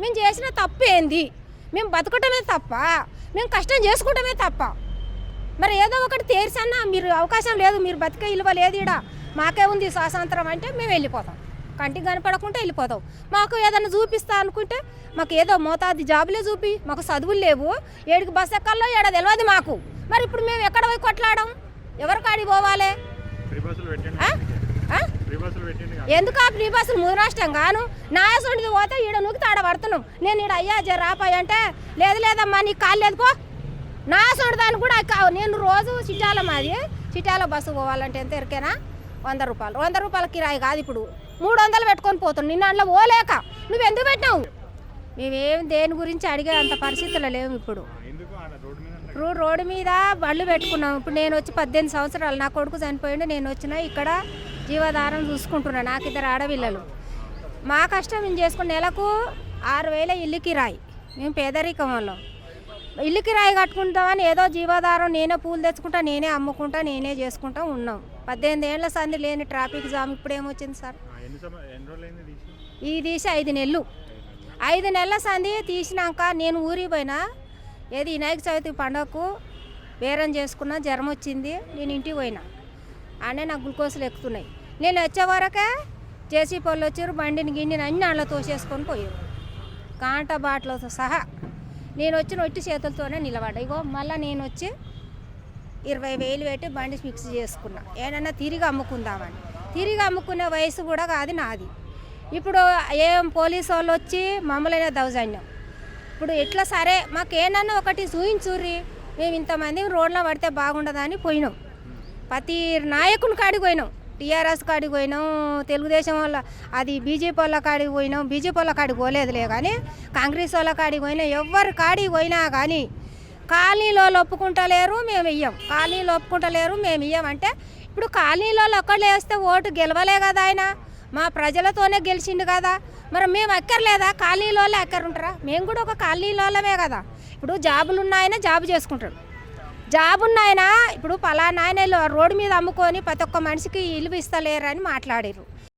మేము చేసిన తప్పు ఏంది? మేము బతకటమే తప్ప మేము కష్టం చేసుకుంటమే తప్ప. మరి ఏదో ఒకటి తేర్సన్నా మీరు అవకాశం లేదు మీరు బతికే ఇలువ లేదు ఈడ. మాకే ఉంది స్వాతంత్రం అంటే మేము వెళ్ళిపోతాం. కంటికి కనపడకుంటే వెళ్ళిపోతాం. మాకు ఏదైనా చూపిస్తా అనుకుంటే మాకు ఏదో మోతాది జాబులే చూపి మాకు చదువులు లేవు. ఏడికి బస్ ఎక్కల్లో ఏడ తెలియదు మాకు. మరి ఇప్పుడు మేము ఎక్కడ పోయి కొట్లాడడం ఎవరి కాడికి పోవాలి? ఎందుకు ఆ ఫ్రీ బస్సులు మూడు నష్టం గాను? నాయసుడిది పోతే ఈడ నూకి తాడ పడుతున్నాం. నేను ఈడ అయ్యా జర రాపాయి అంటే లేదు లేదమ్మా నీకు కాలు లేదు పో. నాయసుడి దాన్ని కూడా నేను రోజు చిట్యాల మాది చిట్యాల బస్సు పోవాలంటే ఎంత ఎరికేనా? వంద రూపాయలు. వంద రూపాయల కిరాయి కాదు ఇప్పుడు. మూడు వందలు పెట్టుకొని పోతున్నాం. నిన్న అందులో పోలేక. నువ్వు ఎందుకు పెట్టినావు? మేమేం దేని గురించి అడిగే అంత పరిస్థితులు లేవు ఇప్పుడు. మీద ఇప్పుడు రోడ్డు మీద బళ్ళు పెట్టుకున్నాం. ఇప్పుడు నేను వచ్చి పద్దెనిమిది సంవత్సరాలు నా కొడుకు చనిపోయిండు. నేను వచ్చిన ఇక్కడ జీవధారం చూసుకుంటున్నా నాకు ఇద్దరు ఆడపిల్లలు. మా కష్టం మేము చేసుకున్న నెలకు ఆరు వేల ఇల్లు కిరాయి. మేము పేదరికం వాళ్ళం. ఇల్లు కిరాయి కట్టుకుంటామని ఏదో జీవాధారం నేనే పూలు తెచ్చుకుంటా నేనే అమ్ముకుంటా నేనే చేసుకుంటా ఉన్నాం. పద్దెనిమిది ఏళ్ళ సంది లేని ట్రాఫిక్ జామ్ ఇప్పుడు ఏమొచ్చింది సార్? తీసి ఈ తీసి ఐదు నెలలు. ఐదు నెలల సంది తీసినాక నేను ఊరికి పోయినా ఏది వినాయక చవితి పండగకు బేరం చేసుకున్నా జ్వరం వచ్చింది నేను ఇంటికి పోయినా. అనే నాకు గ్లూకోజులు ఎక్కుతున్నాయి. నేను వచ్చేవరకే వరకే పళ్ళు వచ్చారు బండిని గిండిని అన్ని అట్లా తోసేసుకొని పోయారు. కాంట బాటలతో సహా నేను వచ్చిన ఒట్టి చేతులతోనే నిలబడ్డా. ఇగో మళ్ళీ నేను వచ్చి ఇరవై వేలు పెట్టి బండి ఫిక్స్ చేసుకున్నా. ఏదన్నా తిరిగి అమ్ముకుందామని. తిరిగి అమ్ముకునే వయసు కూడా కాదు నాది. ఇప్పుడు ఏం పోలీసు వాళ్ళు వచ్చి మమ్మల్ని దౌజన్యం ఇప్పుడు ఎట్లా సరే మాకు ఏమన్నా ఒకటి చూయించుర్రి. మేము ఇంతమంది రోడ్లో పడితే బాగుండదని పోయినాం. ప్రతి నాయకుని కాడికి పోయినాం. టీఆర్ఎస్ కాడికి పోయినాం తెలుగుదేశం వాళ్ళ అది బీజేపీ వాళ్ళ కాడికి పోయినాం బీజేపీ వాళ్ళ కాడికి పోలేదులే కానీ కాంగ్రెస్ వాళ్ళ కాడికి పోయినా ఎవరు కాడికి పోయినా కానీ కాలనీలో ఒప్పుకుంటలేరు మేము ఇయ్యం. కాలనీలో ఒప్పుకుంటలేరు మేము ఇయ్యం. అంటే ఇప్పుడు కాలనీలో ఒక్కళ్ళు వేస్తే ఓటు గెలవలే కదా ఆయన. మా ప్రజలతోనే గెలిచిండు కదా. మరి మేము అక్కర్లేదా? కాలనీలో అక్కరుంటారా మేము కూడా ఒక కాలనీలోమే కదా. ఇప్పుడు జాబులు ఉన్నాయన జాబు చేసుకుంటాడు జాబ్ ఉన్నాయన ఇప్పుడు పలానా ఆయన రోడ్డు మీద అమ్ముకొని ప్రతి ఒక్క మనిషికి ఇల్లు ఇస్తలేరని మాట్లాడారు